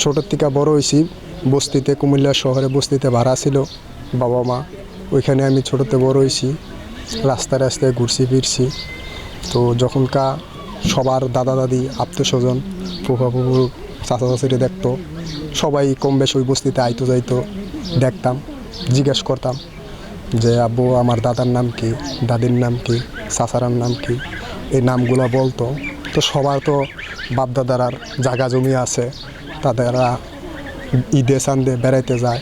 ছোটোর থেকে বড় হয়েছি, বস্তিতে, কুমিল্লা শহরে বস্তিতে ভাড়া ছিল বাবা মা। ওইখানে আমি ছোটোতে বড় হয়েছি, রাস্তায় রাস্তায় ঘুরছি, ফিরছি। তো যখনকা সবার দাদা দাদি, আত্মীয় স্বজন, ফুফা ফুফু, চাচা চাচিরে দেখতো, সবাই কম বেশ ওই বস্তিতে আইতো যাইতো, দেখতাম, জিজ্ঞেস করতাম যে, আব্বু, আমার দাদার নাম কি? দাদির নাম কি? চাচারার নাম কি? এই নামগুলো বলতো। তো সবার তো বাপদাদার জায়গা জমি আছে তাদেরা ঈদে চান্দে বেড়াইতে যায়।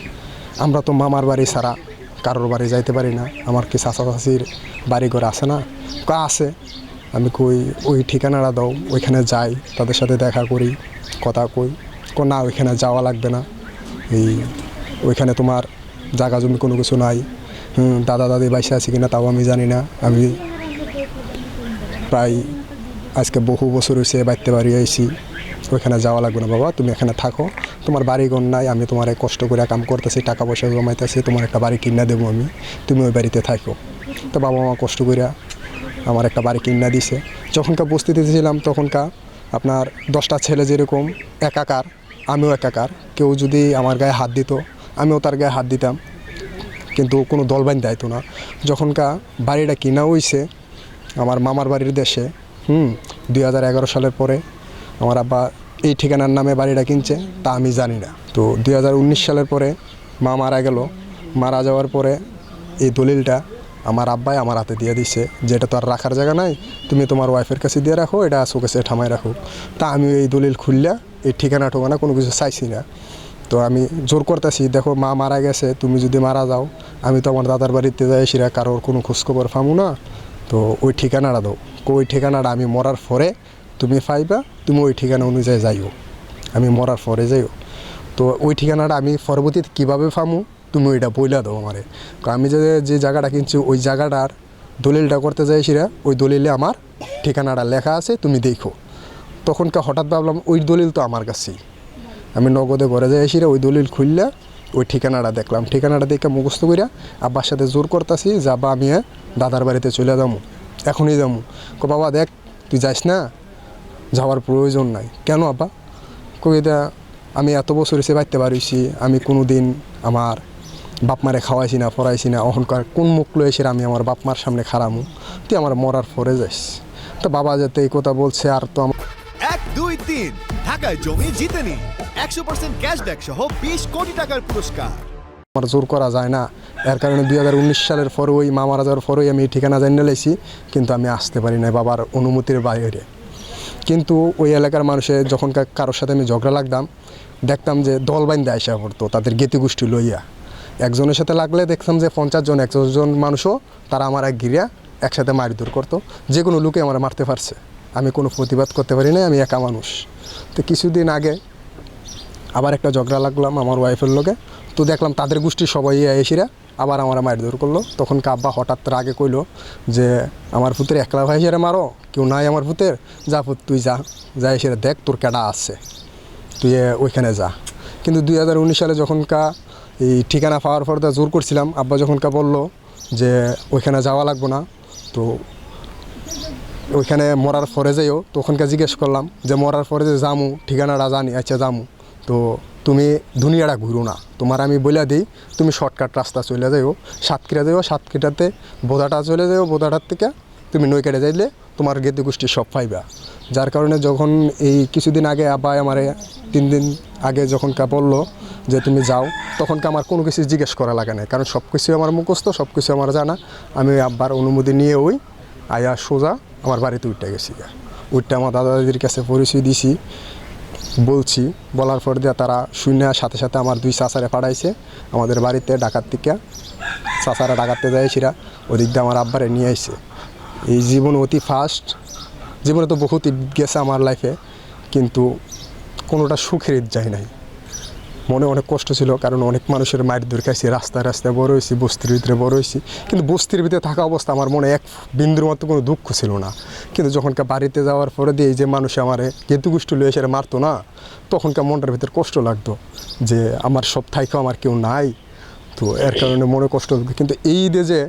আমরা তো মামার বাড়ি ছাড়া কারোর বাড়ি যাইতে পারি না। আমার কি চাচা বাড়ি ঘর আছে না? কা আছে। আমি কই, ওই ঠিকানাটা দাও, ওইখানে যাই, তাদের সাথে দেখা করি, কথা কই। কো না, ওইখানে যাওয়া লাগবে না। এই, ওইখানে তোমার জায়গা জমি কোনো কিছু নাই। হুম, দাদা দাদি বাইসে আছে কিনা তাও আমি জানি না। আমি প্রায় আজকে বহু বছর হয়েছে বাড়তে বাড়ি আইছি। ওইখানে যাওয়া লাগবে না বাবা, তুমি এখানে থাকো। তোমার বাড়ি ঘর নাই, আমি তোমার কষ্ট করে কাম করতেছি, টাকা পয়সা জমাইতেছি, তোমার একটা বাড়ি কিনা দেবো আমি। তুমি ওই বাড়িতে থাকো। তো বাবা মা কষ্ট করে আমার একটা বাড়ি কিনা দিছে। যখনকার বস্তিতে ছিলাম, তখনকার আপনার দশটা ছেলে যেরকম, একাকার, আমিও একাকার। কেউ যদি আমার গায়ে হাত দিত, আমিও তার গায়ে হাত দিতাম। কিন্তু কোনো দল বাইন দেয়তো না। যখনকার বাড়িটা কিনা হইছে, আমার মামার বাড়ির দেশে, হুম, দুই হাজার এগারো সালের পরে, আমার আব্বা এই ঠিকানার নামে বাড়িটা কিনছে, তা আমি জানি না। তো দুই হাজার উনিশ সালের পরে মা মারা গেল। মারা যাওয়ার পরে এই দলিলটা আমার আব্বাই আমার হাতে দিয়ে দিছে যে এটা তো আর রাখার জায়গা নাই, তুমি তোমার ওয়াইফের কাছে দিয়ে রাখো, এটা শোকেসে ঠামায় রাখো। তা আমি এই দলিল খুললা, এই ঠিকানা ঠোকানা কোনো কিছু চাইছি না। তো আমি জোর করতেছি, দেখো মা মারা গেছে, তুমি যদি মারা যাও, আমি তো আমার দাদার বাড়িতে যাই সেরা কারোর কোনো খোঁজখবর পামু না। তো ওই ঠিকানাটা দাও। ওই ঠিকানাটা আমি মরার পরে তুমি পাইবা তুমি ওই ঠিকানা অনুযায়ী যাইও। আমি মরার পরে যাইও। তো ওই ঠিকানাটা আমি পরবর্তীতে কীভাবে ফামু তুমি ওইটা বইলা দাও আমারে। আমি যে যে জায়গাটা কিনছি, ওই জায়গাটার দলিলটা করতে যাই সেরা ওই দলিলে আমার ঠিকানাটা লেখা আছে, তুমি দেখো। তখনকার হঠাৎ ভাবলাম, ওই দলিল তো আমার কাছেই। আমি নগদে ঘরে যাই এসে ওই দলিল খুললে ওই ঠিকানাটা দেখলাম। ঠিকানাটা দেখে মুখস্থ করিয়া আব্বার সাথে জোর করতেছি যাবা আমি দাদার বাড়িতে চলে যাব এখনই যাব কো, বাবা, দেখ, তুই যাস না? যাওয়ার প্রয়োজন নাই। কেন আব্বা কবিতা আমি এত বছর এসে বাড়তে পারিছি আমি কোনো দিন আমার বাপ মারে খাওয়াইছি না পড়াইছি না অহংকার কোন মুখ লয়ে এসে আমি আমার বাপ মার সামনে খারামু তুই আমার মরার পরে যাস। তো বাবা যাতে এই কথা বলছে আর তো আমার এক দুই তিন। ঢাকায় জমি জিতে নিন একশো পার্সেন্ট ক্যাশব্যাক সহ বিশ কোটি টাকার পুরস্কার। আমার জোর করা যায় না। এর কারণে দুই হাজার উনিশ সালের পরে ওই মা মারা যাওয়ার পরেই আমি ঠিকানা জানিয়ে লাইছি কিন্তু আমি আসতে পারি না বাবার অনুমতির বাইরে। কিন্তু ওই এলাকার মানুষে যখন কারোর সাথে আমি ঝগড়া লাগতাম, দেখতাম যে দল বাইন্দে আসা পড়তো, তাদের গেতি গোষ্ঠী লইয়া। একজনের সাথে লাগলে দেখতাম যে পঞ্চাশ জন, একশো জন মানুষও তারা আমার এক গিরিয়া একসাথে মারধর করতো। যে কোনো লোকে আমার মারতে পারছে। আমি কোনো প্রতিবাদ করতে পারি না আমি একা মানুষ। তো কিছুদিন আগে আবার একটা ঝগড়া লাগলাম আমার ওয়াইফের লোকে তো দেখলাম তাদের গোষ্ঠীর সবাই এসিরা আবার আমার মারধর করল। তখন কাব্বা হঠাৎ রাগে কইলো যে, আমার পুতের একলা ভাই হিসেবে মারো, কেউ নাই আমার পুতের। যা পুত, তুই যা যা এসে দেখ, তোর কেডা আছে। তুই ওইখানে যা। কিন্তু দুই হাজার উনিশ সালে যখন কা এই ঠিকানা পাওয়ার পর তা জোর করছিলাম, আব্বা যখনকা বলল যে, ওইখানে যাওয়া লাগবো না। তো ওইখানে মরার পরে যাইও তখনকে জিজ্ঞেস করলাম যে, মরার পরে যে জামু ঠিকানাটা জানি আচ্ছা জামু তো তুমি দুনিয়াটা ঘুরো না। তোমার আমি বলে দিই, তুমি শর্টকাট রাস্তা চলে যাইও, সাতক্ষীরা যাইও, সাতক্ষীরাতে বোধাটা চলে যাইও বোধাটার থেকে তুমি নৈকেটে যাইলে তোমার গেদি গোষ্ঠী সব পাইবা। যার কারণে যখন এই কিছুদিন আগে আব্বাই আমারে তিন দিন আগে যখন কা বলল যে তুমি যাও তখনকে আমার কোনো কিছু জিজ্ঞেস করা লাগে না কারণ সব কিছুই আমার মুখস্থ, সব কিছু আমার জানা। আমি আব্বার অনুমতি নিয়ে ওই আয়া সোজা আমার বাড়িতে উঠতে গেছি উঠতে আমার দাদা দাদির কাছে পরিচয় দিছি বলছি, বলার পর দিয়ে তারা শূন্য সাথে সাথে আমার দুই চাচারে পাঠাইছে। আমাদের বাড়িতে ডাকাত থেকে চাচারা ডাকাতে যাইছিরা ওদিক দিয়ে আমার আব্বারে নিয়ে আসছে এই জীবন অতি ফাস্ট জীবনে তো বহুত গেছে আমার লাইফে কিন্তু কোনোটা সুখের ঈদ যায় নাই। মনে অনেক কষ্ট ছিল, কারণ অনেক মানুষের মায়ের দূর খাইছি, রাস্তায় রাস্তায় বড় হয়েছি বস্তির ভিতরে বড় হয়েছি কিন্তু বস্তির ভিতরে থাকা অবস্থা আমার মনে এক বিন্দুর মতো কোনো দুঃখ ছিল না। কিন্তু যখনকার বাড়িতে যাওয়ার পরে দিয়ে যে মানুষ আমারে গেতু গোষ্ঠী লয়ে এসে মারতো না তখনকার মনটার ভিতরে কষ্ট লাগতো যে আমার সব থাইকেও আমার কেউ নাই। তো এর কারণে মনে কষ্ট লাগতো কিন্তু এই ঈদে যে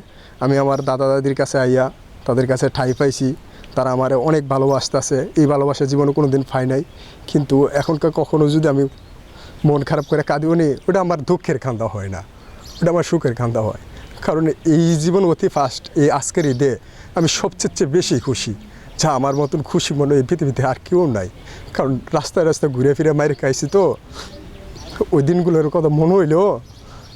আমি আমার দাদা দাদির কাছে আইয়া তাদের কাছে ঠাই পাইছি, তারা আমার অনেক ভালোবাসতেছে। এই ভালোবাসা জীবনে কোনো দিন পাই নাই। কিন্তু এখনকার কখনো যদি আমি মন খারাপ করে কাঁদিও নি ওটা আমার দুঃখের খান্দা হয় না। ওটা আমার সুখের খান্দা হয়। কারণ এই জীবন অতি ফার্স্ট এই আজকের ঈদে আমি সবচেয়ে চেয়ে বেশি খুশি। যা আমার মতন খুশি মনে এই পৃথিবীতে আর কেউ নাই। কারণ রাস্তায় রাস্তায় ঘুরে ফিরে মাইরে খাইছি তো, ওই দিনগুলোর কথা মনে হইলেও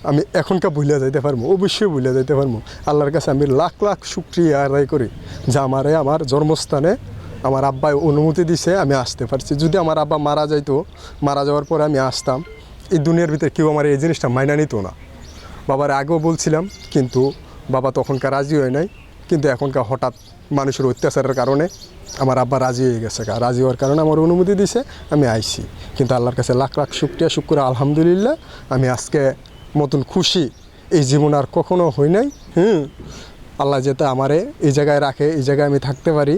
আমি এখনকার ভুলে যাইতে পারব, অবশ্যই ভুলে যাইতে পারব। আল্লাহর কাছে আমি লাখ লাখ শুক্রিয়া আদায় করি। যা আমারে, আমার জন্মস্থানে আমার আব্বাই অনুমতি দিছে, আমি আসতে পারছি। যদি আমার আব্বা মারা যাইতো, মারা যাওয়ার পরে আমি আসতাম। এই দুনিয়ার ভিতরে কেউ আমার এই জিনিসটা মাইনা নিত না। বাবার আগেও বলছিলাম, কিন্তু বাবা তখনকার রাজি হয় নাই। কিন্তু এখনকার হঠাৎ মানুষের অত্যাচারের কারণে আমার আব্বা রাজি হয়ে গেছে। রাজি হওয়ার কারণে আমার অনুমতি দিছে, আমি আইছি। কিন্তু আল্লাহর কাছে লাখ লাখ শুক্রিয়া শুক্র আলহামদুলিল্লাহ। আমি আজকে মতন খুশি। এই জীবন আর কখনো হই নাই। হুম, আল্লাহ যেতে আমারে এই জায়গায় রাখে, এই জায়গায় আমি থাকতে পারি।